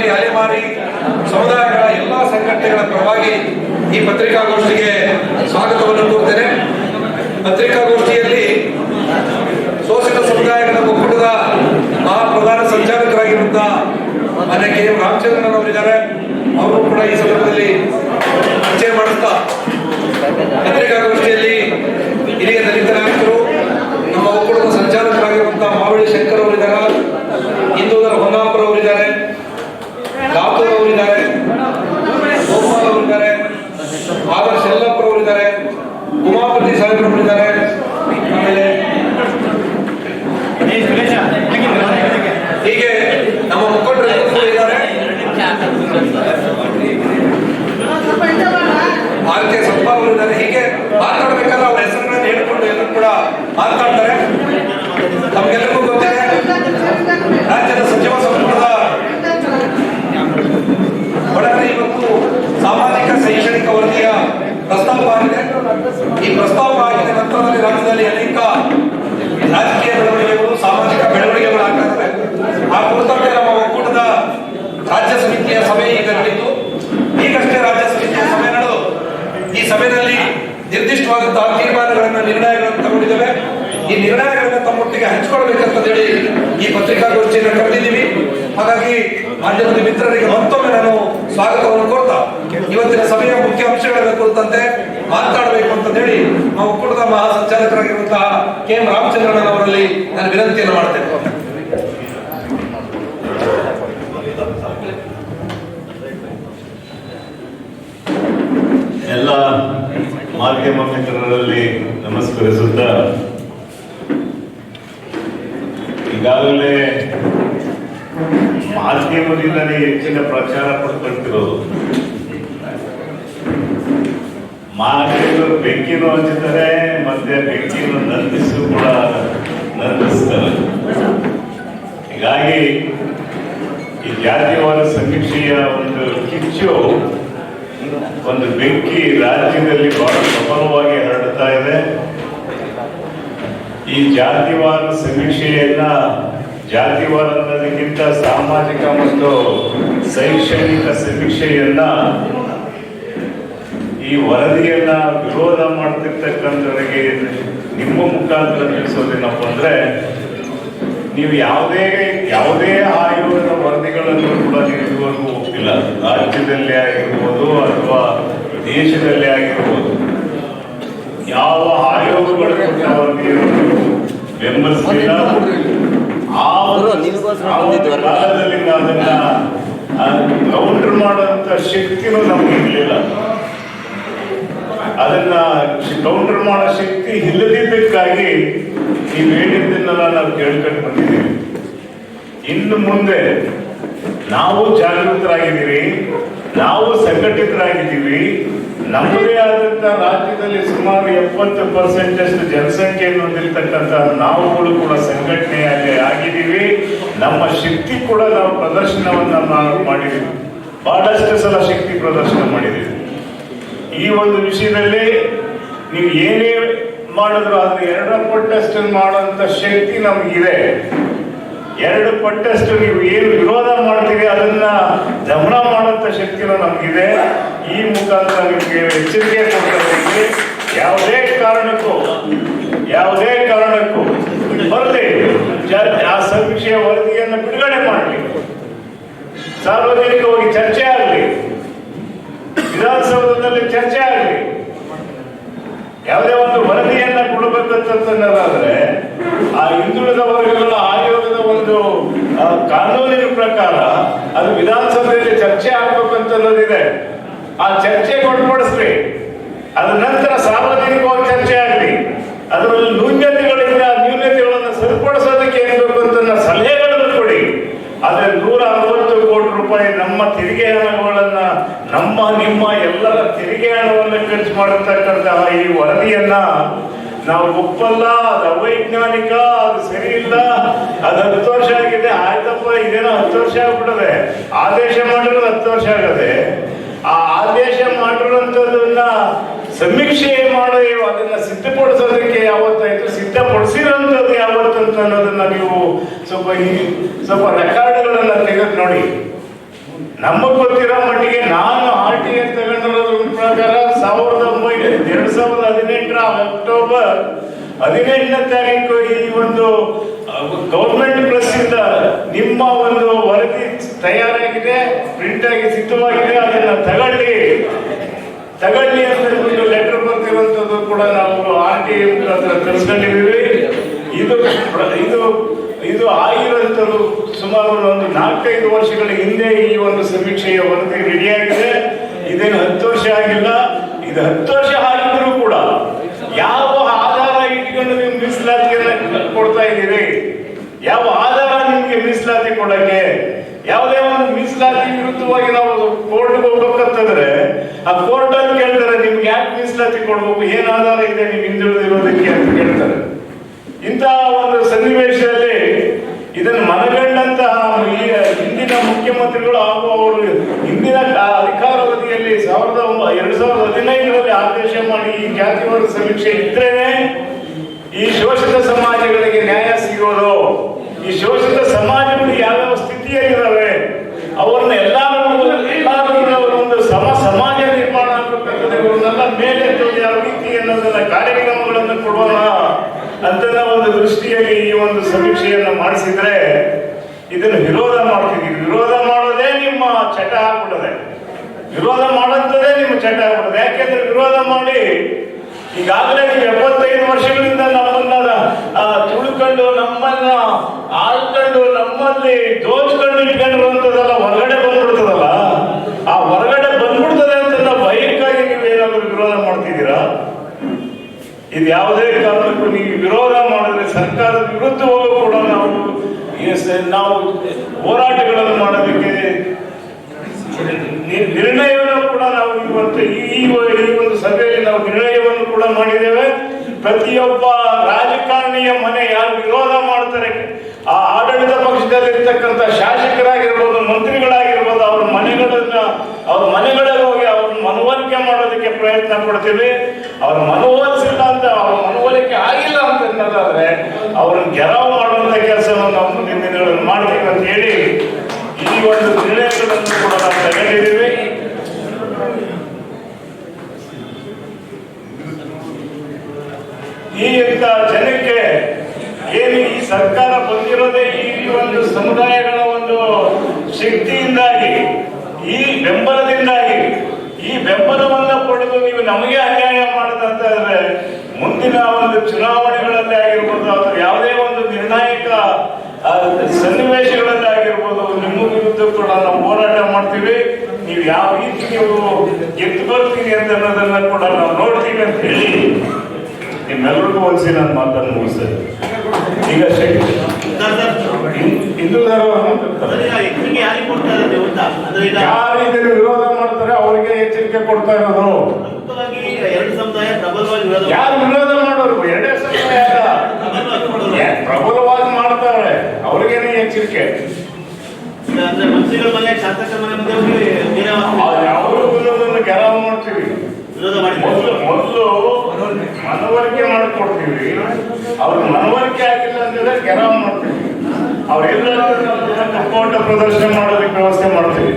Minority ಅಲೆಮಾರಿ ಸಮುದಾಯಗಳ ಎಲ್ಲ ಸಂಘಟನೆಗಳ ಪರವಾಗಿ ಈ ಪತ್ರಿಕಾಗೋಷ್ಠಿಗೆ ಸ್ವಾಗತವನ್ನು ಕೋರ್ತೇನೆ. ಪತ್ರಿಕಾಗೋಷ್ಠಿಯಲ್ಲಿ ಶೋಷಿತ ಸಮುದಾಯಗಳ ಒಕ್ಕೂಟದ ಮಹಾ ಪ್ರಧಾನ ಸಂಚಾಲಕರಾಗಿರುವಂತಹ ಮನೆ ಕೆ ಎಂ ರಾಮಚಂದ್ರನ್ ಅವರಿದ್ದಾರೆ ಅವರು ಕೂಡ ಈ ಸಂದರ್ಭದಲ್ಲಿ ಪರಿಚಯ ಮಾಡುತ್ತಾ ಪತ್ರಿಕಾಗೋಷ್ಠಿಯಲ್ಲಿ ಹಿರಿಯ ದಲಿತ ನಾಯಕರು ನಮ್ಮ ಒಕ್ಕೂಟದ ಸಂಚಾಲಕರಾಗಿರುವಂತಹ ಮಾವಳಿ ಶಂಕರ್ ಅವರಿದ್ದಾರೆ ಹಿಂದೂದರ ಹೊನ್ನಾಪುರ ಅವರಿದ್ದಾರೆ ಲಾತೂರ್ ಅವರಿದ್ದಾರೆ ಗೋಪಾಲ್ ಅವರಿದ್ದಾರೆ ಆದರ್ಶ್ ಯಲ್ಲಪ್ಪರ್ ಅವರಿದ್ದಾರೆ ಉಮಾಪತಿ ಸಾಹೇಬ್ರು ಅವರಿದ್ದಾರೆ ಆಮೇಲೆ ಹೀಗೆ ನಮ್ಮ ಮುಖಂಡರು ಇದ್ದಾರೆ ಆರ್ ಕೆ ಸಪ್ಪ ಅವರು ಇದ್ದಾರೆ ಹೀಗೆ ಮಾತಾಡ್ಬೇಕಾದ್ರೆ ಅವ್ರ ಹೆಸರುಗಳನ್ನು ಹೇಳ್ಕೊಂಡು ಎಲ್ಲರೂ ಕೂಡ ಮಾತಾಡ್ತಾರೆ ತಮಗೆಲ್ಲರಿಗೂ ಗೊತ್ತಿದೆ ರಾಜ್ಯದ ಸಚಿವ ಸಂಪುಟದ ಒಳಗಡೆ ಇವತ್ತು ಸಾಮಾಜಿಕ ಶೈಕ್ಷಣಿಕ ವರದಿಯ ಪ್ರಸ್ತಾಪ ಆಗಿದೆ. ಈ ಪ್ರಸ್ತಾಪ ಆಗಿದ ನಂತರದಲ್ಲಿ ರಾಜ್ಯದಲ್ಲಿ ಅನೇಕ ರಾಜಕೀಯ ಬೆಳವಣಿಗೆಗಳು, ಸಾಮಾಜಿಕ ಬೆಳವಣಿಗೆಗಳು ಆಗ್ತವೆ ಆ ಕುರಿತಂತೆ ನಮ್ಮ ಒಕ್ಕೂಟದ ರಾಜ್ಯ ಸಮಿತಿಯ ಸಭೆ ಈಗ ನಡೆಯಿತು ಈಗಷ್ಟೇ ರಾಜ್ಯ ಸಮಿತಿಯ ಸಭೆ ನಡೆದು ಈ ಸಭೆಯಲ್ಲಿ ನಿರ್ದಿಷ್ಟವಾದಂತಹ ತೀರ್ಮಾನಗಳನ್ನು ತಗೊಂಡಿದ್ದೇವೆ ಈ ನಿರ್ಣಯಗಳನ್ನ ತಮ್ಮೊಟ್ಟಿಗೆ ಹಂಚಿಕೊಳ್ಬೇಕಂತ ಹೇಳಿ ಈ ಪತ್ರಿಕಾಗೋಷ್ಠಿಯನ್ನು ಕರೆದಿದ್ದೀವಿ. ಹಾಗಾಗಿ ಮಾಧ್ಯಮದ ಮಿತ್ರರಿಗೆ ಮತ್ತೊಮ್ಮೆ ನಾನು ಸ್ವಾಗತವನ್ನು ಕೋರ್ತಾ, ಇವತ್ತಿನ ಸಭೆಯ ಮುಖ್ಯ ಅಂಶಗಳ ಕುರಿತಂತೆ ಮಾತಾಡಬೇಕು ಅಂತ ಹೇಳಿ ನಾವು ಒಕ್ಕೂಟದ ಮಹಾಸಂಚಾಲಕರಾಗಿರುವಂತಹ ಕೆ ಎಂ ರಾಮಚಂದ್ರನ್ ಅವರಲ್ಲಿ ನಾನು ವಿನಂತಿಯನ್ನು ಮಾಡ್ತೇನೆ. ಎಲ್ಲ ಮಾಧ್ಯಮ ಮಿತ್ರರಲ್ಲಿ ನಮಸ್ಕರಿಸುತ್ತಾ ಈಗಾಗಲೇ ಮಾಧ್ಯಮದಿಂದಲೇ ಹೆಚ್ಚಿನ ಪ್ರಚಾರ ಪಡ್ಕೊಳ್ತಿರೋದು. ಮಾಧ್ಯಮರು ಬೆಂಕಿನೂ ಹಚ್ಚಿದ್ದಾರೆ, ಮತ್ತೆ ಬೆಂಕಿಯನ್ನು ನಂದಿಸು ಕೂಡ ನಂದಿಸ್ತಾರೆ. ಹೀಗಾಗಿ ಈ ಜಾತಿವಾದ ಸಮೀಕ್ಷೆಯ ಒಂದು ಕಿಚ್ಚು ಒಂದು ಬೆಂಕಿ ರಾಜ್ಯದಲ್ಲಿ ಬಹಳ ಪ್ರಬಲವಾಗಿ ಹರಡ್ತಾ ಇದೆ. ಈ ಜಾತಿವಾರ ಸಮೀಕ್ಷೆಯನ್ನ ಜಾತಿವಾರ ಅನ್ನೋದಕ್ಕಿಂತ ಸಾಮಾಜಿಕ ಮತ್ತು ಶೈಕ್ಷಣಿಕ ಸಮೀಕ್ಷೆಯನ್ನ ಈ ವರದಿಯನ್ನ ವಿರೋಧ ಮಾಡ್ತಿರ್ತಕ್ಕಂಥವರಿಗೆ ನಿಮ್ಮ ಮುಖಾಂತರ ತಿಳಿಸೋದೇನಪ್ಪ ಅಂದ್ರೆ, ನೀವು ಯಾವುದೇ ಯಾವುದೇ ಆಯೋಗದ ವರದಿಗಳನ್ನು ಕೂಡ ನೀವು ಒಪ್ಪಿಲ್ಲ. ರಾಜ್ಯದಲ್ಲಿ ಆಗಿರ್ಬೋದು ಅಥವಾ ದೇಶದಲ್ಲಿ ಆಗಿರ್ಬೋದು. ಯಾವ ಆಯೋಗಗಳು ಆ. ಕಾಲದಲ್ಲಿ ಅದನ್ನ ಕೌಂಟರ್ ಮಾಡುವಂತ ಶಕ್ತಿನೂ ನಮ್ಗೆ ಇರಲಿಲ್ಲ. ಅದನ್ನ ಕೌಂಟರ್ ಮಾಡೋ ಶಕ್ತಿ ಇಲ್ಲದಿದ್ದಕ್ಕಾಗಿ ನೀವು ಹೇಳಿದ್ದನ್ನೆಲ್ಲ ನಾವು ಕೇಳ್ಕೊಂಡು ಬಂದಿದ್ದೀವಿ. ಇನ್ನು ಮುಂದೆ ನಾವು ಜಾಗೃತರಾಗಿದ್ದೀವಿ ನಾವು ಸಂಘಟಿತರಾಗಿದ್ದೀವಿ ನಮ್ಮದೇ ಆದಂತ ರಾಜ್ಯದಲ್ಲಿ ಸುಮಾರು ಎಪ್ಪತ್ತು ಪರ್ಸೆಂಟ್ ಅಷ್ಟು ಜನಸಂಖ್ಯೆಯನ್ನು ಹೊಂದಿರತಕ್ಕಂತ ನಾವುಗಳು ಕೂಡ ಸಂಘಟನೆಯಾಗಿ ಆಗಿದ್ದೀವಿ. ನಮ್ಮ ಶಕ್ತಿ ಕೂಡ ನಾವು ಪ್ರದರ್ಶನವನ್ನ ನಾವು ಮಾಡಿದ್ದೀವಿ. ಬಹಳಷ್ಟು ಸಲ ಶಕ್ತಿ ಪ್ರದರ್ಶನ ಮಾಡಿದ್ದೀವಿ. ಈ ಒಂದು ವಿಷಯದಲ್ಲಿ ನೀವು ಏನೇ ಮಾಡಿದ್ರು ಅದನ್ನ ಎರಡರ ಪಟ್ಟಷ್ಟು ಮಾಡುವಂತ ಶಕ್ತಿ ನಮಗಿದೆ. ಎರಡು ಪಟ್ಟಷ್ಟು ನೀವು ಏನು ವಿರೋಧ ಮಾಡ್ತೀರಿ ಅದನ್ನ ದಮನ ಮಾಡುವಂತ ಶಕ್ತಿನೂ ನಮಗಿದೆ. ಈ ಮುಖಾಂತರ ನಿಮಗೆ ಎಚ್ಚರಿಕೆ ಕೊಡ್ತಾ ಯಾವುದೇ ಕಾರಣಕ್ಕೂ ಯಾವುದೇ ಕಾರಣಕ್ಕೂ ಬರಲಿ ಆ ಸಮೀಕ್ಷೆಯ ವರದಿಯನ್ನು ಬಿಡುಗಡೆ ಮಾಡಲಿ ಸಾರ್ವಜನಿಕವಾಗಿ ಚರ್ಚೆ ಆಗಲಿ. ವಿಧಾನಸೌಧದಲ್ಲಿ ಚರ್ಚೆ ಆಗಲಿ. ಯಾವುದೇ ಒಂದು ವರದಿಯನ್ನ ಕೊಡಬೇಕಂತಂದ್ರೆ ಆ ಹಿಂದುಳಿದ ವರ್ಗ ಆಯೋಗದ ಒಂದು ಆ, ಕಾನೂನಿನ ಪ್ರಕಾರ ಅದು ವಿಧಾನಸಭೆಯಲ್ಲಿ ಚರ್ಚೆ ಆಗ್ಬೇಕಂತ ಅನ್ನೋದಿದೆ ಆ ಚರ್ಚೆ ಒಳಪಡಿಸ್ರಿ ಅದರ ನಂತರ ಸಾರ್ವಜನಿಕವಾಗಿ ಚರ್ಚೆ ಆಗಲಿ. ಅದರಲ್ಲಿ ನ್ಯೂನ್ಯತೆಗಳಿಂದ ನ್ಯೂನ್ಯತೆಗಳನ್ನು ಸರಿಪಡಿಸೋದಕ್ಕೆ ಏನ್ ಬೇಕು ಅಂತ ಸಲಹೆಗಳನ್ನು ಕೊಡಿ. ಆದ್ರೆ ನೂರ ಅರವತ್ತು ಕೋಟಿ ರೂಪಾಯಿ ನಮ್ಮ ತೆರಿಗೆ ಹಣಗಳನ್ನ, ನಮ್ಮ ನಿಮ್ಮ ಎಲ್ಲರ ತೆರಿಗೆ ಹಣವನ್ನು ಖರ್ಚು ಮಾಡಿರ್ತಕ್ಕಂತಹ ಈ ವರದಿಯನ್ನ ನಾವು ಒಪ್ಪಲ್ಲ ಅದು ಅವೈಜ್ಞಾನಿಕ ಅದು ಸರಿ ಇಲ್ಲ ಅದು ಹತ್ತು ವರ್ಷ ಆಗಿದೆ. ಆಯ್ತಪ್ಪ, ಇದೇನೋ ಹತ್ತು ವರ್ಷ ಆಗ್ಬಿಟ್ಟದೆ. ಆದೇಶ ಮಾಡಿರೋದು ಹತ್ತು ವರ್ಷ ಆಗದೆ. ಆ ಆದೇಶ ಮಾಡಿರೋಂಥದ್ದನ್ನ ಸಮೀಕ್ಷೆ ಮಾಡಿ, ಅದನ್ನ ಸಿದ್ಧಪಡಿಸೋದಕ್ಕೆ ಯಾವತ್ತಾಯ್ತು ಸಿದ್ಧಪಡಿಸಿರೋಂಥದ್ದು ಯಾವತ್ತಂತ ಅನ್ನೋದನ್ನ ನೀವು ಸ್ವಲ್ಪ ಸ್ವಲ್ಪ ರೆಕಾರ್ಡ್ಗಳನ್ನ ತೆಗೆದು ನೋಡಿ. ನಮಗ್ ಗೊತ್ತಿರೋ ಸಾವಿರದ ಒಂಬೈನೂರ ಎರಡ್ ಸಾವಿರದ ಹದಿನೆಂಟರ ಅಕ್ಟೋಬರ್ ಹದಿನೆಂಟನೇ ತಾರೀಕು ಈ ಒಂದು ಗೌರ್ಮೆಂಟ್ ಪ್ರೆಸ್ ಇಂದ ನಿಮ್ಮ ಒಂದು ವರದಿ ತಯಾರಾಗಿದೆ ಪ್ರಿಂಟ್ ಆಗಿ ಸಿದ್ಧವಾಗಿದೆ, ಅದನ್ನ ತಗೊಳ್ಳಿ. ತಗೊಳ್ಳಿ ಅಂತ ಒಂದು ಲೆಟರ್ ಬರ್ತಿರುವಂತದ್ದು ಕೂಡ ನಾವು ಆರ್ ಟಿ ಹತ್ರ ಮುಖಾಂತರ ತರಿಸ್ಕೊಂಡಿದ್ದೀವಿ. ಇದು ಇದು ಇದು ಆಗಿರುವಂತದ್ದು ಸುಮಾರು ಒಂದು ನಾಲ್ಕೈದು ವರ್ಷಗಳ ಹಿಂದೆ ಈ ಒಂದು ಸಮೀಕ್ಷೆಯ ವರದಿ ರೆಡಿಯಾಗಿದೆ ಇದೇನು ಹತ್ತು ವರ್ಷ ಆಗಿಲ್ಲ. ಇದು ಹತ್ತು ವರ್ಷ ಆಗಿದ್ರು ಕೂಡ ಯಾವ ಆಧಾರ ಇಟ್ಕೊಂಡು ನೀವು ಮೀಸಲಾತಿಯನ್ನ ಕೊಡ್ತಾ ಇದ್ದೀರಿ? ಯಾವ ಆಧಾರ ನಿಮ್ಗೆ ಮೀಸಲಾತಿ ಕೊಡಕ್ಕೆ? ಯಾವುದೇ ಒಂದು ಮೀಸಲಾತಿ ವಿರುದ್ಧವಾಗಿ ನಾವು ಕೋರ್ಟ್ಗೆ ಹೋಗ್ಬೇಕಂತಂದ್ರೆ ಆ ಕೋರ್ಟ್ ಅಲ್ಲಿ ಕೇಳ್ತಾರೆ, ನಿಮ್ಗೆ ಯಾಕೆ ಮೀಸಲಾತಿ ಕೊಡ್ಬೇಕು? ಏನ್ ಆಧಾರ ಇದೆ ನೀವು ಹಿಂದುಳಿದಿರೋದಕ್ಕೆ ಅಂತ ಕೇಳ್ತಾರೆ. ಇಂತಹ ಒಂದು ಸನ್ನಿವೇಶದಲ್ಲಿ ಇದನ್ನು ಮನಗಂಡಂತಹ ಹಿಂದಿನ ಮುಖ್ಯಮಂತ್ರಿಗಳು ಹಾಗೂ ಅವರು ಹಿಂದಿನ ಅಧಿಕಾರಾವಧಿಯಲ್ಲಿ ಸಾವಿರದ ಎರಡು ಸಾವಿರದ ಹದಿನೈದರಲ್ಲಿ ಆದೇಶ ಮಾಡಿ ಈ ಜಾತಿವಾದ ಸಮೀಕ್ಷೆ ಇದ್ರೇನೆ ಈ ಶೋಷಿತ ಸಮಾಜಗಳಿಗೆ ನ್ಯಾಯ ಸಿಗೋದು. ಈ ಶೋಷಿತ ಸಮಾಜಗಳು ಯಾವ್ಯಾವ ಸ್ಥಿತಿಯಲ್ಲಿದ್ದಾವೆ ಅವ್ರನ್ನ ಎಲ್ಲಾರು ಎಲ್ಲಾರು ಒಂದು ಸಮ ಸಮಾಜ ನಿರ್ಮಾಣ ಆಗ್ಬೇಕಂತಂದ್ರೆ ಇವ್ರನ್ನೆಲ್ಲ ಮೇಲೆತ್ತುವುದು ಯಾವ ರೀತಿ ಅನ್ನೋದನ್ನ ಕಾರ್ಯಕ್ರಮಗಳನ್ನು ಕೊಡೋಣ ಅಂತ ಒಂದು ದೃಷ್ಟಿಯಲ್ಲಿ ಈ ಒಂದು ಸಮೀಕ್ಷೆಯನ್ನು ಮಾಡಿಸಿದ್ರೆ ಇದನ್ನು ವಿರೋಧ ಮಾಡ್ತಿದ್ದೀವಿ ವಿರೋಧ ಮಾಡೋದೇ ನಿಮ್ಮ ಚಟ ಆಗ್ಬಿಡದೆ ವಿರೋಧ ಮಾಡೋಂಥದ್ದೇ ನಿಮ್ಮ ಚಟ ಆಗ್ಬಿಡದೆ ಯಾಕೆಂದ್ರೆ ವಿರೋಧ ಮಾಡಿ ಈಗಾಗಲೇ ನೀವು ಎಪ್ಪತ್ತೈದು ವರ್ಷಗಳಿಂದ ನಮ್ಮನ್ನ ತುಳ್ಕೊಂಡು ನಮ್ಮನ್ನ ಆಳ್ಕೊಂಡು ನಮ್ಮಲ್ಲಿ ದೋಚ್ಕೊಂಡು ಇಟ್ಕೊಂಡಿರುವಂತದಲ್ಲ ಹೊರಗಡೆ ಬಂದ್ಬಿಡ್ತದಲ್ಲ ಆ ಹೊರಗಡೆ ಬಂದ್ಬಿಡ್ತದೆ ಅಂತ ನಾವು ಭಯಕ್ಕಾಗಿ ನೀವೇನಾದ್ರೂ ವಿರೋಧ ಮಾಡ್ತಿದ್ದೀರಾ ಇದು ಯಾವುದೇ ಕಾರಣಕ್ಕೂ ನೀವು ವಿರೋಧ ಮಾಡಿದ್ರೆ ಸರ್ಕಾರದ ವಿರುದ್ಧವಾಗೂ ಕೂಡ ನಾವು ನಾವು ಹೋರಾಟಗಳನ್ನು ಮಾಡೋದಕ್ಕೆ ನಿರ್ಣಯವನ್ನು ಕೂಡ ನಾವು ಇವತ್ತು ಈ ಒಂದು ಸಭೆಯಲ್ಲಿ ನಾವು ನಿರ್ಣಯವನ್ನು ಕೂಡ ಮಾಡಿದ್ದೇವೆ. ಪ್ರತಿಯೊಬ್ಬ ರಾಜಕಾರಣಿಯ ಮನೆ ಯಾರು ವಿರೋಧ ಮಾಡ್ತಾರೆ, ಆ ಆಡಳಿತ ಪಕ್ಷದಲ್ಲಿರ್ತಕ್ಕಂಥ ಶಾಸಕರಾಗಿರ್ಬೋದು, ಮಂತ್ರಿಗಳಾಗಿರ್ಬೋದು, ಅವ್ರ ಮನೆಗಳನ್ನ ಅವ್ರ ಮನೆಗಳಲ್ಲಿ ಹೋಗಿ ಅವ್ರ ಮನವರಿಕೆ ಮಾಡೋದಕ್ಕೆ ಪ್ರಯತ್ನ ಪಡ್ತೀವಿ. ಅವ್ರ ಮನವೊಲಿಸಿಲ್ಲ ಅಂತ ಅವ್ರ ಮನವೊಲಿಕೆ ಆಗಿಲ್ಲ ಅಂತ ಅವರು ಗೆರವು ಮಾಡುವಂತ ಕೆಲಸವನ್ನು ನಾವು ನಿಮ್ಮ ದಿನಗಳಲ್ಲಿ ಮಾಡ್ತೀವಿ ಅಂತ ಹೇಳಿ ಈ ಒಂದು ನಿರ್ಣಯಗಳನ್ನು ಕೂಡ ನಾವು ತಗೊಂಡಿದ್ದೀವಿ. ಈ ಇಂಥ ಜನಕ್ಕೆ ಏನು ಈ ಸರ್ಕಾರ ಬಂದಿರೋದೇ ಈ ಒಂದು ಸಮುದಾಯಗಳ ಒಂದು ಶಕ್ತಿಯಿಂದಾಗಿ, ಈ ಬೆಂಬಲದಿಂದಾಗಿ, ಈ ಬೆಂಬಲವನ್ನ ಪಡೆದು ನೀವು ನಮಗೆ ಅನ್ಯಾಯ ಮಾಡದಂತಾದ್ರೆ ಮುಂದಿನ ಒಂದು ಚುನಾವಣೆಗಳಲ್ಲಿ ಆಗಿರ್ಬೋದು ಅಥವಾ ಯಾವುದೇ ಒಂದು ನಿರ್ಣಾಯಕ ಸನ್ನಿವೇಶಗಳಲ್ಲಿ ಆಗಿರ್ಬೋದು ನಿಮ್ಮ ವಿರುದ್ಧ ಕೂಡ ನಾವು ಹೋರಾಟ ಮಾಡ್ತೀವಿ. ನೀವು ಯಾವ ರೀತಿ ನೀವು ಗೆದ್ದು ಬರ್ತೀನಿ ಅಂತ ಅನ್ನೋದನ್ನ ಕೂಡ ನಾವು ನೋಡ್ತೀವಿ ಅಂತ ಹೇಳಿ ನಿಮ್ಮೆಲ್ಲರಿಗೂ ಒಂದ್ಸಿ ನಾನು ಮಾತನ್ನು ಮುಗಿಸ್ತೇನೆ. ಈಗ ಹಿಂದೂ ಧರ್ಮ ಎಚ್ಚರಿಕೆ ಯಾರಿಗೆ ಕೊಡ್ತಾ ಇದ್ದಾರೆ ಗೊತ್ತಾ ಅಂದ್ರೆ ಈಗ ಯಾರು ಇದನ್ನು ವಿರೋಧ ಮಾಡ್ತಾರೆ ಅವರಿಗೆ ಎಚ್ಚರಿಕೆ ಕೊಡ್ತಾ ಇರೋದು. ಎರಡು ಸಮುದಾಯ ಪ್ರಬಲವಾಗಿ ವಿರೋಧ ಮಂತ್ರಿಗಳ ಮನೆ ಶಾಸಕರ ಮನೆ ಮುಂದೆ ಹೋಗಿ ಯಾವುದೋ ಕೆಲವು ಮಾಡ್ತೀವಿ. ವಿರೋಧ ಮಾಡಿ ಮೊದಲು ಮೊದಲು ಮನವರಿಕೆ ಮಾಡಿಕೊಡ್ತೀವಿ. ಅವ್ರ ಮನವರಿಕೆ ಆಗಿಲ್ಲ ಅಂತಂದ್ರೆ ಕೆಲವು ಮಾಡ್ತೀವಿ. ಅವ್ರೆಲ್ಲರೂ ಕಪ್ಪೋಟ ಪ್ರದರ್ಶನ ಮಾಡೋದಕ್ಕೆ ವ್ಯವಸ್ಥೆ ಮಾಡ್ತೀವಿ.